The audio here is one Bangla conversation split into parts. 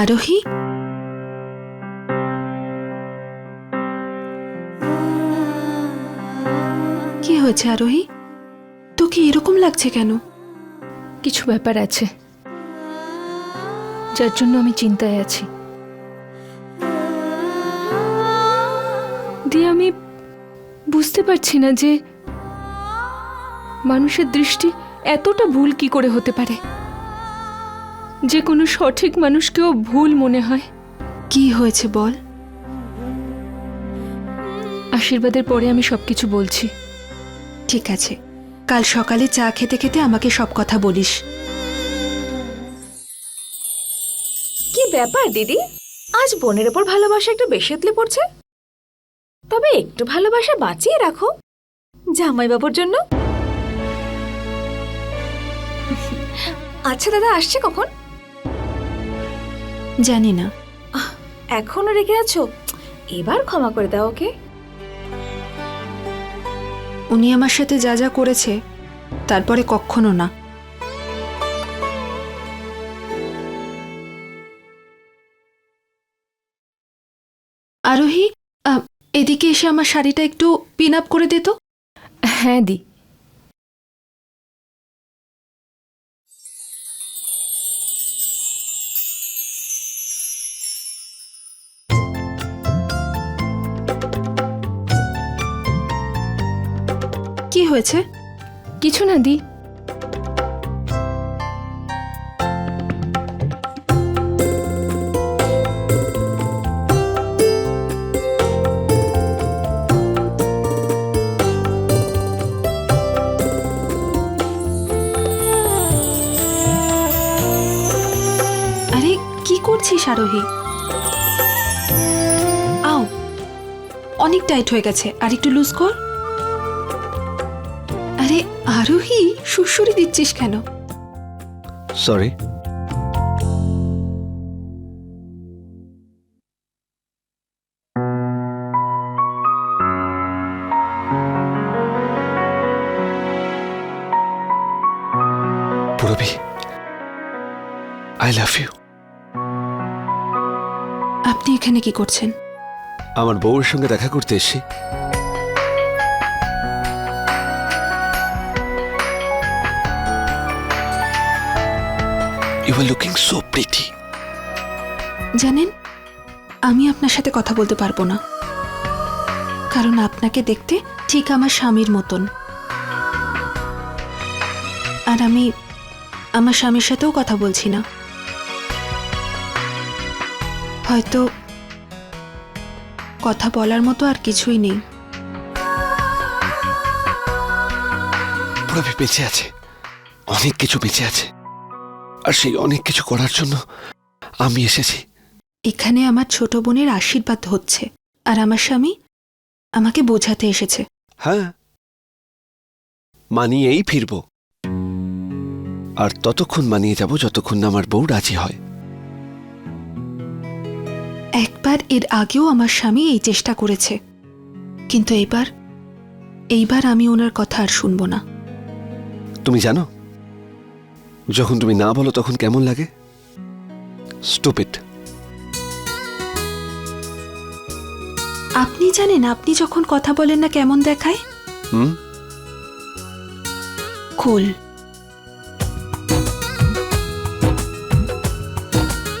আরোহী? কি হয়েছে আরোহী? তোকে এরকম লাগছে কেন? কিছু ব্যাপার আছে, যার জন্য আমি চিন্তায় আছি। দিয়ে আমি বুঝতে পারছি না যে মানুষের দৃষ্টি এতটা ভুল কি করে হতে পারে। যে কোনো সঠিক মানুষকেও ভুল মনে হয়। কি হয়েছে বল? আশীর্বাদের পরে আমি সব কিছু বলছি। ঠিক আছে। কাল সকালে চা খেতে খেতে আমাকে সব কথা বলিস। কি ব্যাপার দিদি? আজ বোনের ওপর ভালোবাসা একটু বেশি উতলে পড়ছে? তবে একটু ভালোবাসা বাঁচিয়ে রাখো জামাইবাবুর জন্য। আচ্ছা দাদা আসছে কখন? জানি না। এখনও রেগে আছো? এবার ক্ষমা করে দাও ওকে। উনি আমার সাথে যা যা করেছে তারপরে কখনো না। আরোহী এদিকে এসে আমার শাড়িটা একটু পিন আপ করে দে তো। হ্যাঁ দি। হয়েছে? কিছু না, দি। আরে, কি করছিস আরোহী? আও, অনেক টাইট হয়ে গেছে। আর একটু লুজ কর। আরোহী সুরসুরি দিচ্ছিস কেন? Sorry Purabi I love you আপনি এখানে কি করছেন? আমার বউয়ের সঙ্গে দেখা করতে এসছি। আর লুকিং সো প্রিটি জানেন আমি আপনার সাথে কথা বলতে পারব না। কারণ আপনাকে দেখতে ঠিক আমার স্বামীর মতন। আর আমি আমার স্বামীর সাথেও কথা বলছি না। হয়তো কথা বলার মতো আর কিছুই নেই। পুরবি বেঁচে আছে। অনেক কিছু বেঁচে আছে। আর সেই অনেক কিছু করার জন্য আমি এসেছি। এখানে আমার ছোট বোনের আশীর্বাদ হচ্ছে আর আমার স্বামী আমাকে বোঝাতে এসেছে। হ্যাঁ মানিয়েই ফিরব। আর ততক্ষণ মানিয়ে যাব যতক্ষণ না আমার বউ রাজি হয়। একবার এর আগেও আমার স্বামী এই চেষ্টা করেছে কিন্তু এবার এইবার আমি ওনার কথা আর শুনব না। তুমি জানো যখন তুমি না বলো তখন কেমন লাগে? স্টুপিড আপনি জানেন আপনি যখন কথা বলেন না কেমন দেখায়? হুম? কুল।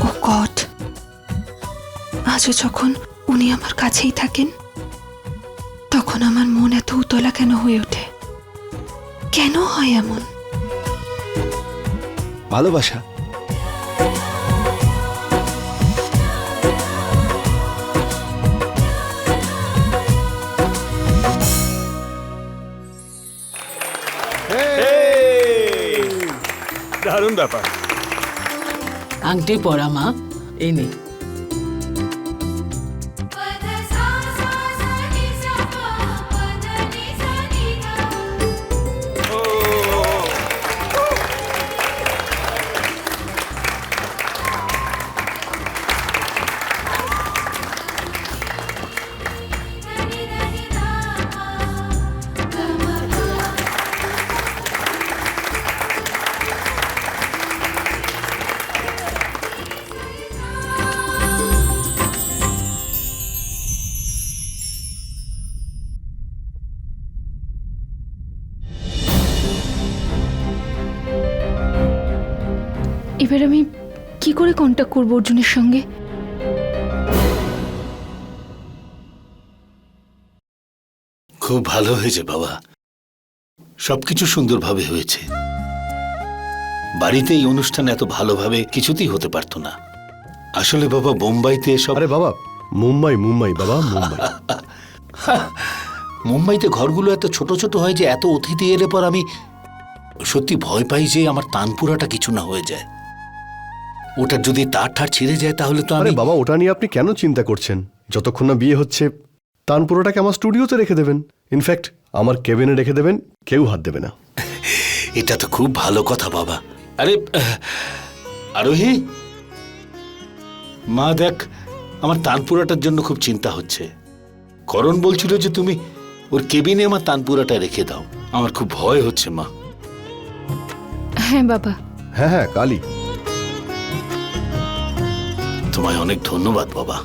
Oh God. আজও যখন উনি আমার কাছেই থাকেন তখন আমার মন এত উতলা কেন হয়ে ওঠে? কেন হয় এমন? ভালোবাসা। দারুণ ব্যাপার। আংটি পরা মা এই নে। এবার আমি কি করে কন্ট্যাক্ট করব অর্জুনের সঙ্গে? খুব ভালো হয়েছে বাবা। সবকিছু সুন্দরভাবে হয়েছে। বাড়িতে এই অনুষ্ঠান এত ভালোভাবে কিছুতেই হতে পারতো না। আসলে বাবা বোম্বাইতে সব আরে বাবা মুম্বাই মুম্বাই বাবা মুম্বাই। মুম্বাইতে ঘরগুলো এত ছোট ছোট হয় যে এত অতিথি এলে পর আমি সত্যি ভয় পাই যে আমার তানপুরাটা কিছু না হয়ে যায়। ওটার যদি তার ঠার ছিঁড়ে যায় তাহলে তো আরে আমি বাবা ওটা নিয়ে আপনি কেন চিন্তা করছেন? যতক্ষণ না বিয়ে হচ্ছে তানপুরোটাকে আমার স্টুডিওতে রেখে দেবেন। ইনফ্যাক্ট আমার কেবিনে রেখে দেবেন কেউ হাত দেবে না। এটা তো খুব ভালো কথা বাবা। আরে আহ, আরোহী? মা দেখ আমার তানপুরাটার জন্য খুব চিন্তা হচ্ছে। করণ বলছিল যে তুমি ওর কেবিনে আমার তানপুরাটা রেখে দাও। আমার খুব ভয় হচ্ছে মা। হ্যাঁ বাবা। হ্যাঁ হ্যাঁ কালি তোমায় অনেক ধন্যবাদ বাবা।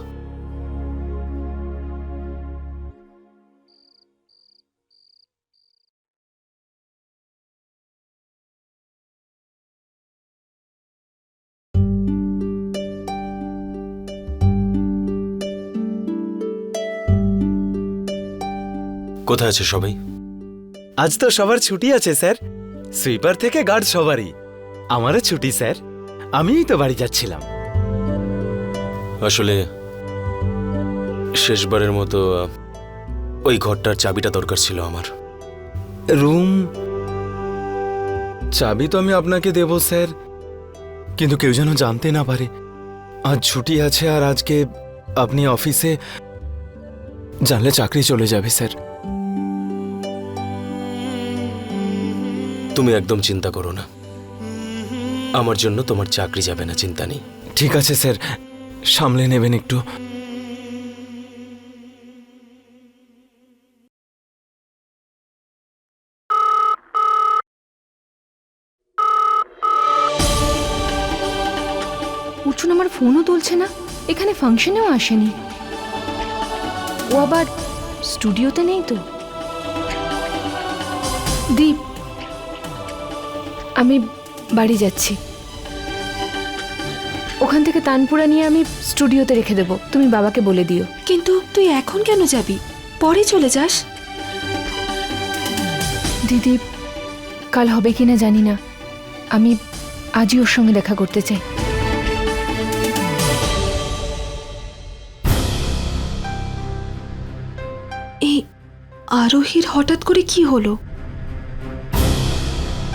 কোথায় আছে সবাই? আজ তো সবার ছুটি আছে স্যার। সুইপার থেকে গার্ড সবারই। আমারও ছুটি স্যার। আমিই তো বাড়ি যাচ্ছিলাম। আসলে শেষবারের মতো ওই ঘরটার চাবিটা দরকার ছিল আমার। রুম? চাবি তো আমি আপনাকে দেব স্যার। কিন্তু কেউ যেন জানতে না পারে। আজ ছুটি আছে আর আজকে আপনি অফিসে জানলে চাকরি চলে যাবে স্যার। তুমি একদম চিন্তা করো না। আমার জন্য তোমার চাকরি যাবে না চিন্তা নেই। ঠিক আছে স্যার। সামলে নেবেন একটু। অর্জুন আমার ফোনও তুলছে না। এখানে ফাংশনেও আসেনি। ও আবার স্টুডিওতে নেই তো? দীপ, আমি বাড়ি যাচ্ছি। ওখান থেকে তানপুরা নিয়ে আমি স্টুডিওতে রেখে দেবো। তুমি বাবাকে বলে দিও। কিন্তু তুই এখন কেন যাবি? পরে চলে যাস। দিদি কাল হবে কিনা জানি না। আমি আজই ওর সঙ্গে দেখা করতে চাই। এই আরোহীর হঠাৎ করে কি হলো?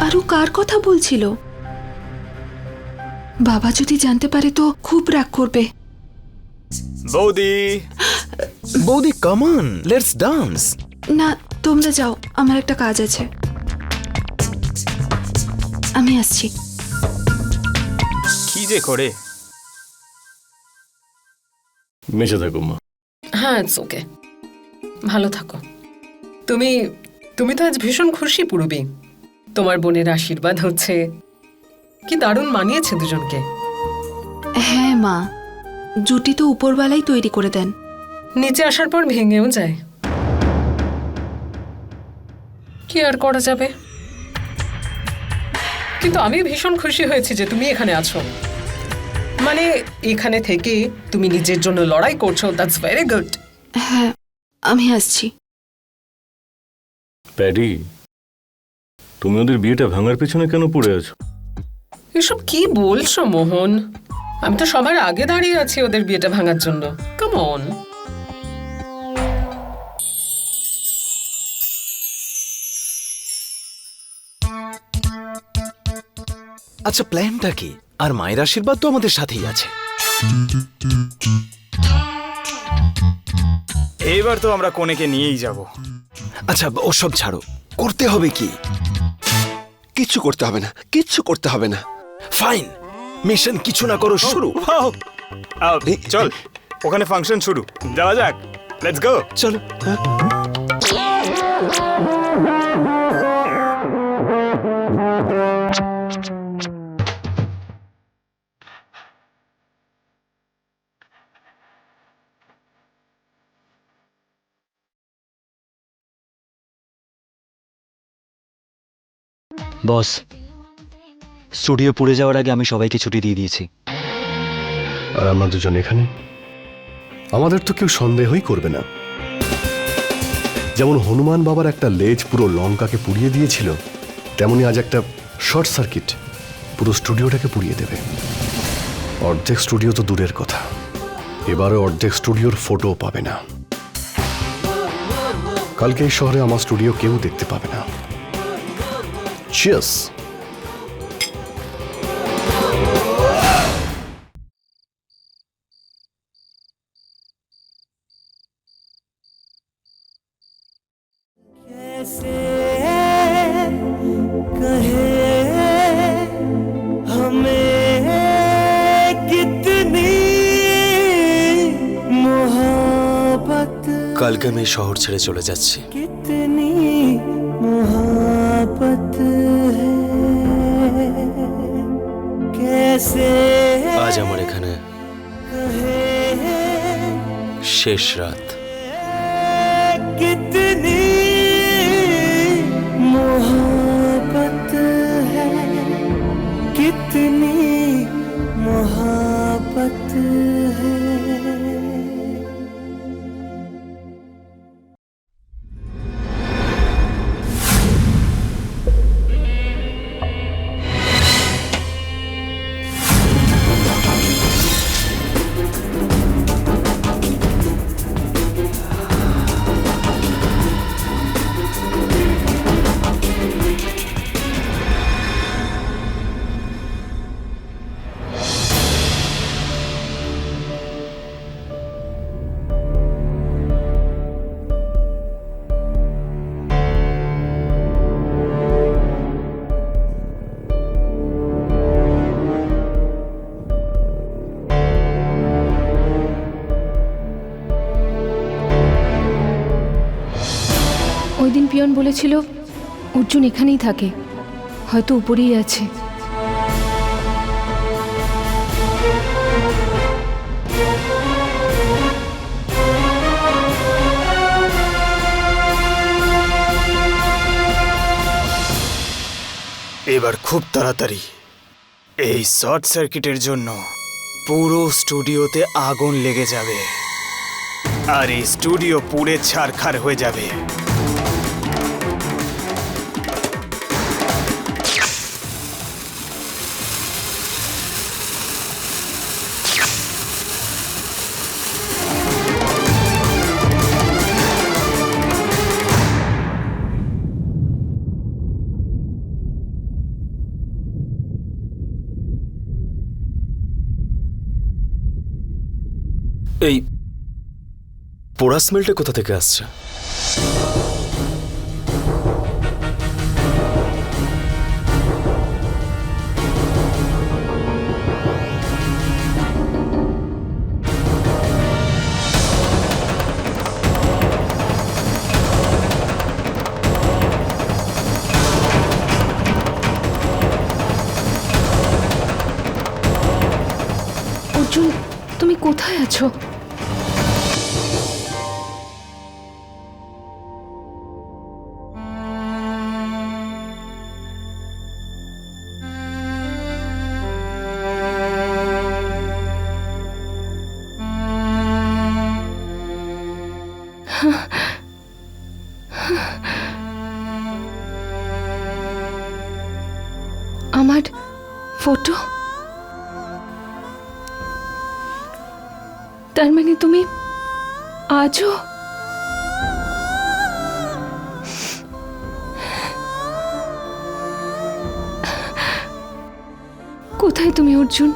আরও কার কথা বলছিল? বাবা যদি জানতে পারে তো খুব রাগ করবে। বৌদি। বৌদি কামান লেটস ডান্স না তোমরা যাও আমার একটা কাজ আছে। আমি আসছি। কি যে করে? মেচে থাকো মা। হ্যাঁ ইটস ওকে ভালো থাকো। তুমি তুমি তো আজ ভীষণ খুশি পুরবি। তোমার বোনের আশীর্বাদ হচ্ছে। কি দারুণ মানিয়েছে দুজনকে। হ্যাঁ মা জুটি তো উপরওয়ালাই তৈরি করে দেন। নিচে আসার পর ভেঙেও যায়। কি আর করা যাবে? কিন্তু আমি ভীষণ খুশি হয়েছি যে তুমি এখানে আছো। মানে এখানে থেকে তুমি নিজের জন্য লড়াই করছ দ্যাটস ভেরি গুড হ্যাঁ আমি আসছি। প্যাডি তুমি ওদের বিয়েটা ভাঙার পেছনে কেন পড়ে আছো? এসব কি বলছো মোহন? আমি তো সবার আগে দাঁড়িয়ে আছি ওদের বিয়েটা ভাঙার জন্য। কেমন আচ্ছা প্ল্যানটা কি? আর মায়ের আশীর্বাদ তো আমাদের সাথেই আছে। এইবার তো আমরা কোনেকে নিয়েই যাব। আচ্ছা ওসব ছাড়ো। করতে হবে কি? কিচ্ছু করতে হবে না কিচ্ছু করতে হবে না। ফাইন মিশন কিছু না করো শুরু। চল ওখানে ফাংশন শুরু। যাওয়া যাক লেটস গো চলো বস স্টুডিও পুড়ে যাওয়ার আগে আমি সবাইকে ছুটি দিয়ে দিয়েছি। আর আমরা দুজন এখানে? আমাদের তো কেউ সন্দেহই করবে না। যেমন হনুমান বাবার একটা লেজ পুরো লঙ্কাকে পুড়িয়ে দিয়েছিল, তেমনি আজ একটা শর্ট সার্কিট পুরো স্টুডিওটাকে পুড়িয়ে দেবে। অর্ধেক স্টুডিও তো দূরের কথা। এবারে অর্ধেক স্টুডিওর ফটো পাবে না। কালকে এই শহরে আমার স্টুডিও কেউ দেখতে পাবে না। চিয়ার্স কালকে আমি এই শহর ছেড়ে চলে যাচ্ছি। আজ আমার এখানে শেষ রাত। ওই দিন বলেছিল, অর্জুন এখানেই থাকে, হয়তো উপরেই আছে। এবার খুব তাড়াতাড়ি। এই শর্ট সার্কিটের জন্য পুরো স্টুডিওতে আগুন লেগে যাবে। আর এই স্টুডিও পুড়ে ছারখার হয়ে যাবে। পোড়া স্মেলটা কোথা থেকে আসছে? অর্জুন তুমি কোথায় আছো? আমার ফটো? তার মানে তুমি আজও কোথায় তুমি অর্জুন?